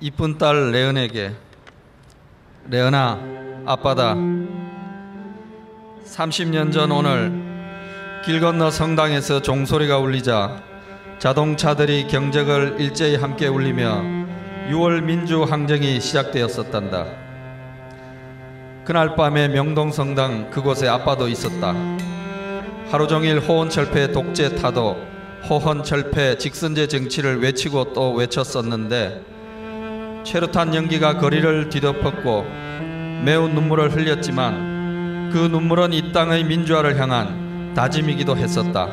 이쁜 딸 레은에게 레은아 아빠다 30년 전 오늘 길 건너 성당에서 종소리가 울리자 자동차들이 경적을 일제히 함께 울리며 6월 민주 항쟁이 시작되었었단다. 그날 밤에 명동 성당 그곳에 아빠도 있었다. 하루 종일 호언철폐 독재 타도 호헌철폐 직선제 정치를 외치고 또 외쳤었는데 최루탄 연기가 거리를 뒤덮었고 매우 눈물을 흘렸지만 그 눈물은 이 땅의 민주화를 향한 다짐이기도 했었다.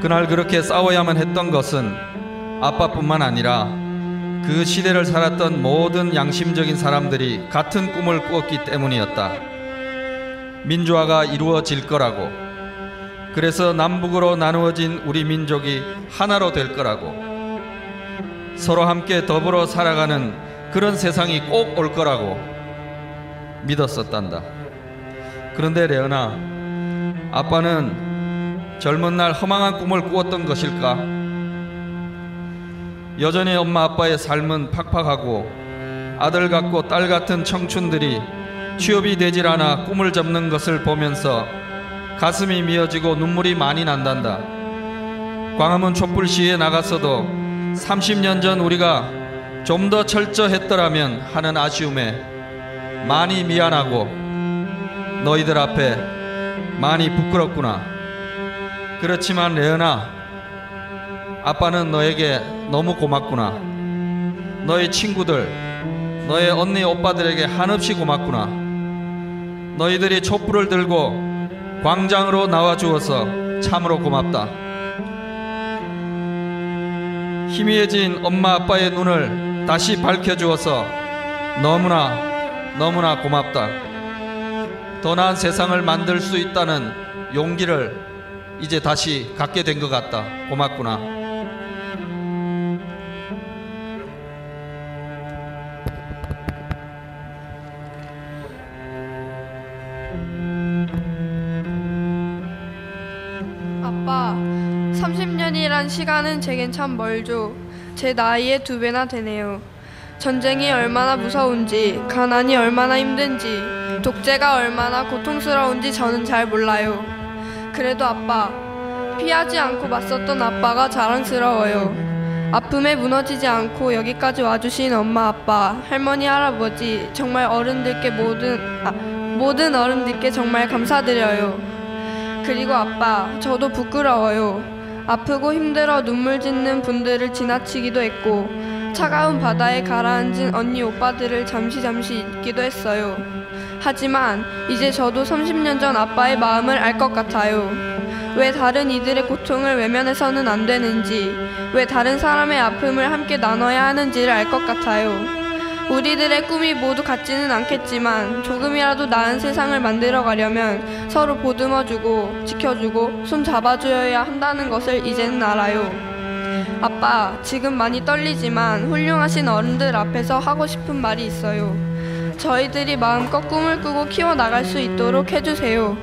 그날 그렇게 싸워야만 했던 것은 아빠뿐만 아니라 그 시대를 살았던 모든 양심적인 사람들이 같은 꿈을 꾸었기 때문이었다. 민주화가 이루어질 거라고. 그래서 남북으로 나누어진 우리 민족이 하나로 될 거라고. 서로 함께 더불어 살아가는 그런 세상이 꼭 올 거라고 믿었었단다. 그런데 레언아, 아빠는 젊은 날 허망한 꿈을 꾸었던 것일까? 여전히 엄마 아빠의 삶은 팍팍하고 아들 같고 딸 같은 청춘들이 취업이 되질 않아 꿈을 접는 것을 보면서 가슴이 미어지고 눈물이 많이 난단다. 광화문 촛불 시위에 나갔어도 30년 전 우리가 좀 더 철저했더라면 하는 아쉬움에 많이 미안하고 너희들 앞에 많이 부끄럽구나. 그렇지만 레은아, 아빠는 너에게 너무 고맙구나. 너의 친구들, 너의 언니 오빠들에게 한없이 고맙구나. 너희들이 촛불을 들고 광장으로 나와 주어서 참으로 고맙다. 희미해진 엄마 아빠의 눈을 다시 밝혀주어서 너무나 너무나 고맙다. 더 나은 세상을 만들 수 있다는 용기를 이제 다시 갖게 된 것 같다. 고맙구나. 30년이란 시간은 제겐 참 멀죠. 제 나이의 두 배나 되네요. 전쟁이 얼마나 무서운지, 가난이 얼마나 힘든지, 독재가 얼마나 고통스러운지 저는 잘 몰라요. 그래도 아빠, 피하지 않고 맞섰던 아빠가 자랑스러워요. 아픔에 무너지지 않고 여기까지 와주신 엄마, 아빠, 할머니, 할아버지, 정말 어른들께 모든, 아, 모든 어른들께 정말 감사드려요. 그리고 아빠, 저도 부끄러워요. 아프고 힘들어 눈물 짓는 분들을 지나치기도 했고, 차가운 바다에 가라앉은 언니 오빠들을 잠시 잠시 잊기도 했어요. 하지만 이제 저도 30년 전 아빠의 마음을 알 것 같아요. 왜 다른 이들의 고통을 외면해서는 안 되는지, 왜 다른 사람의 아픔을 함께 나눠야 하는지를 알 것 같아요. 우리들의 꿈이 모두 같지는 않겠지만 조금이라도 나은 세상을 만들어 가려면 서로 보듬어주고 지켜주고 손 잡아줘야 한다는 것을 이제는 알아요. 아빠, 지금 많이 떨리지만 훌륭하신 어른들 앞에서 하고 싶은 말이 있어요. 저희들이 마음껏 꿈을 꾸고 키워나갈 수 있도록 해주세요.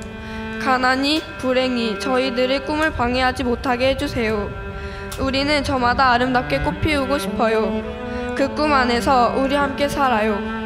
가난이, 불행이 저희들의 꿈을 방해하지 못하게 해주세요. 우리는 저마다 아름답게 꽃 피우고 싶어요. 그 꿈 안에서 우리 함께 살아요.